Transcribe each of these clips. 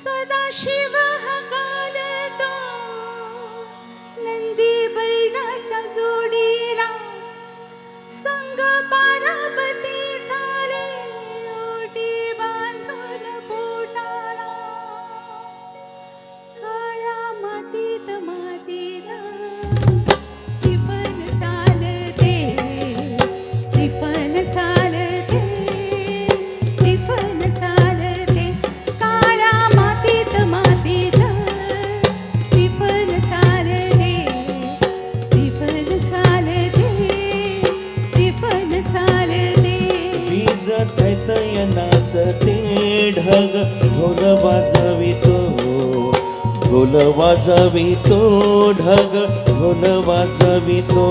सदाशिव वाजवितो ढोल वाजवितो ढग ढोल वाजवितो.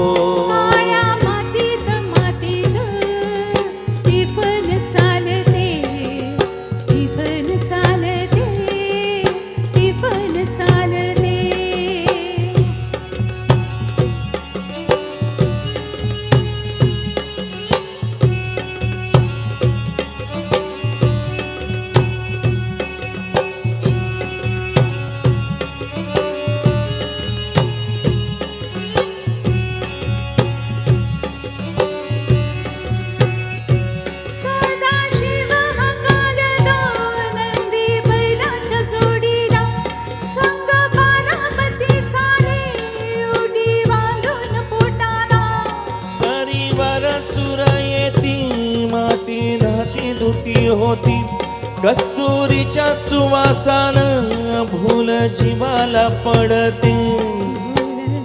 होती. कस्तुरीच्या सुवासान भूल जीवाला पडते.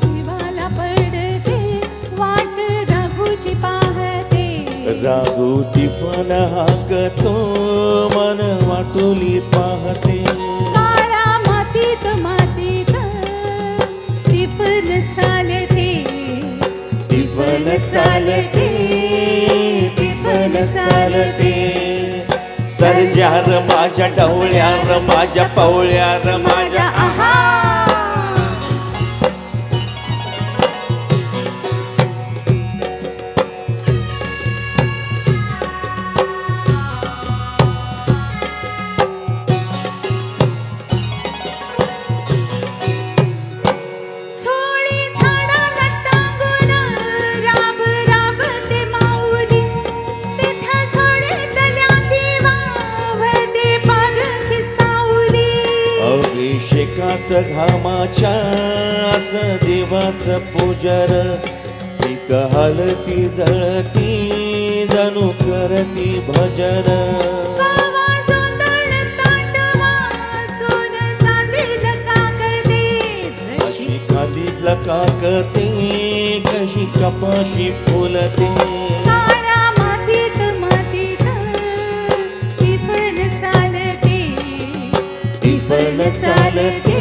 जीवाला पडते वाट रघुची पाहते. रागुती पण हाकतो मन वाटोली पाहते. काळ्या मातीत मातीत ती पण चालते. ती पण चालते ती पण चालते. सर्जार माझ्या डवळ्यार माझ्या पवळ्यार माझ्या अभिषेकात घामाच्या अस देवाचं पूजन पीक हलती जळती जणू करती भजन. खालीतलं काकते कशी कपाशी फुलते. चालते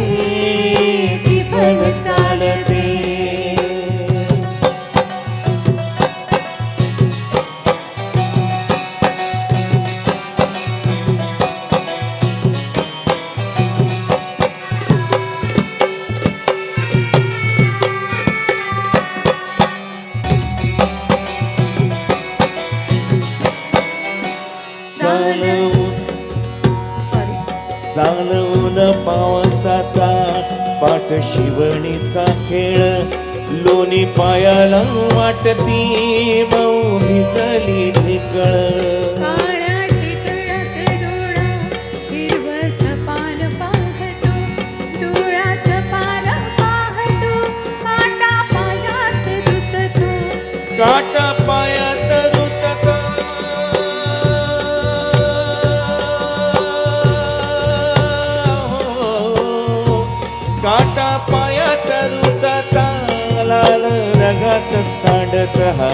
चालवून पावसाचा पाठ शिवणीचा खेळ. लोणी पायाला वाटती मऊ भिजली ढेकळ. रात सांडत हा.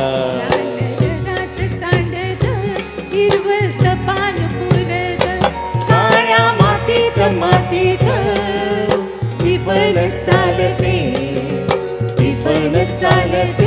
लाल सांडत हिरवस पान पुरत काळ्या मातीत मातीत. ती चालते ती चालते.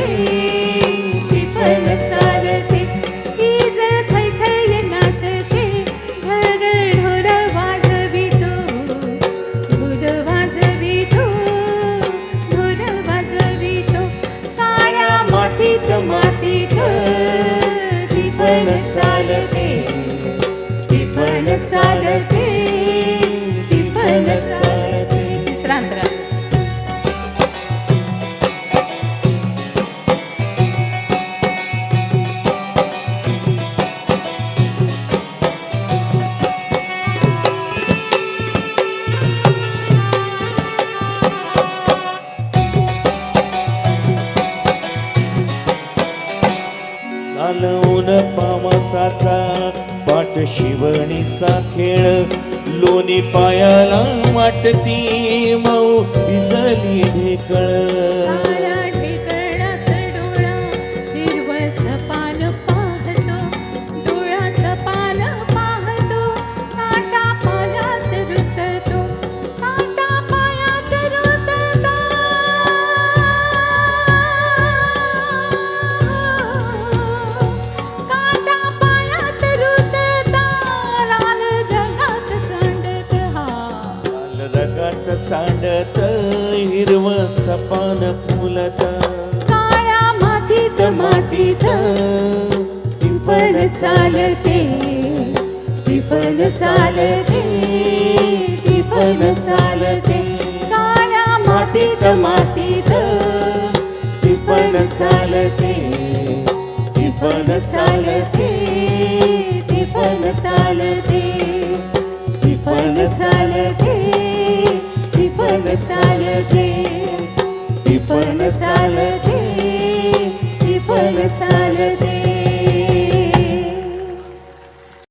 पावसाचा पाट शिवणीचा खेळ. लोणी पायाला वाटती मऊ भिजली ढेकळ. सांडत हिरव सपान फुलत. काळ्या मातीत मातीत पण चालते पण चालते पण चालते. काळ्या मातीत मातीत पण चालते पण चालते पण चालते पण चालते. पण चालते. ती पण चालते. ती पण चालते.